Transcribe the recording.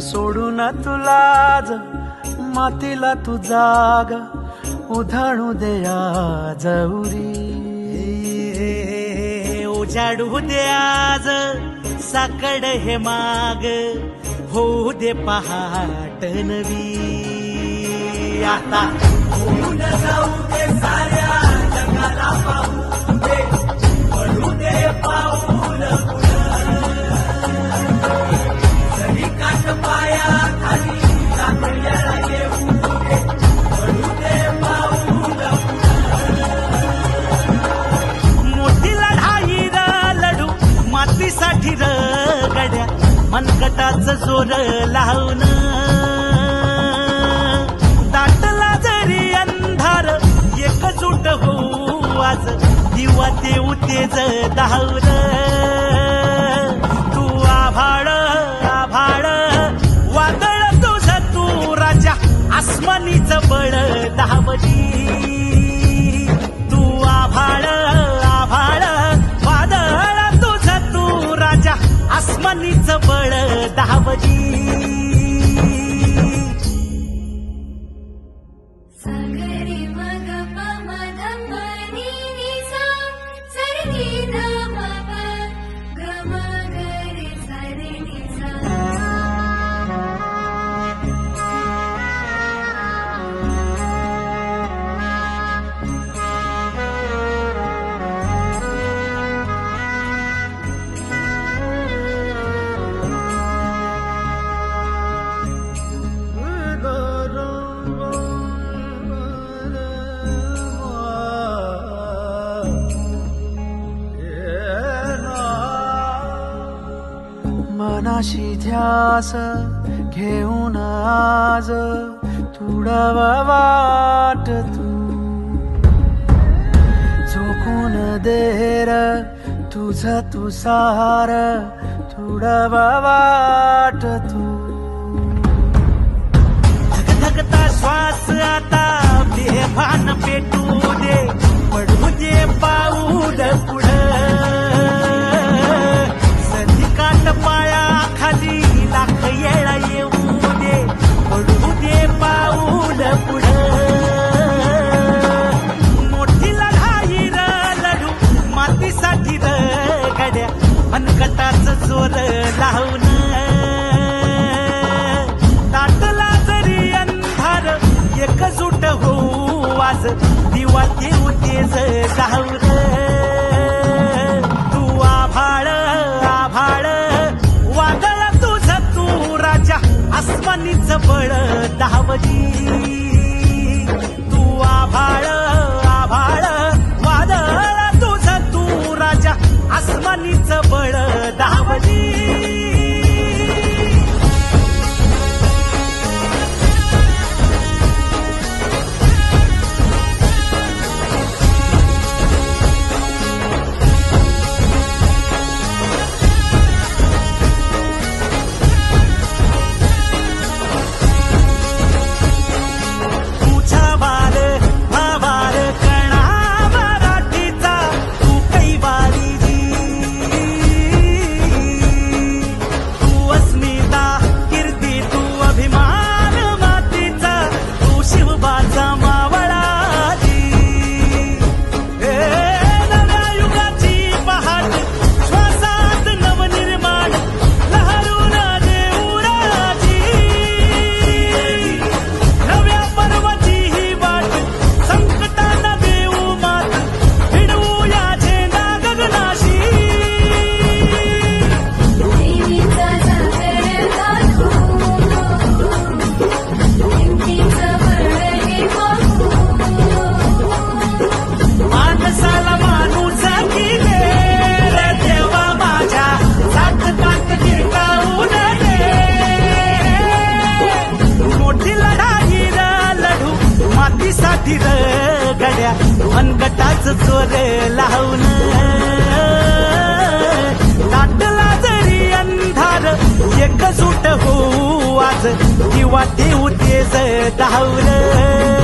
सोडू ना तुलाज मातीला तू जाग उधळू द्या जवरी उजाडू दे आज साकड हे माग होऊ दे पहाट नवी. आता जाऊ दे साऱ्या जगाला पाहू दे. जोर लावून. दाटला जरी अंधार एकजूट होऊ आज. दिवा ते तेज धावर तू आभाळ आभाळ. वादळ तुझ तू राजा. आसमानीच बळ धावली मनाशी ध्यास घेऊन आज तुडवा वाट तू. झोकून देर तुझ तुसार तुडवा वाट तू. धगधगता श्वास आता भान पेटू. आज दिवा देऊ तेज गावर तू आभाळ आभाळ. वादळ तुझ तू राजा आसमानीच बळ धावली मातीसाठी र गड्या मनगटाच जोर लावून. दाटला जरी अंधार एकजूट होऊ आज किंवा ठेवू तेज धावलं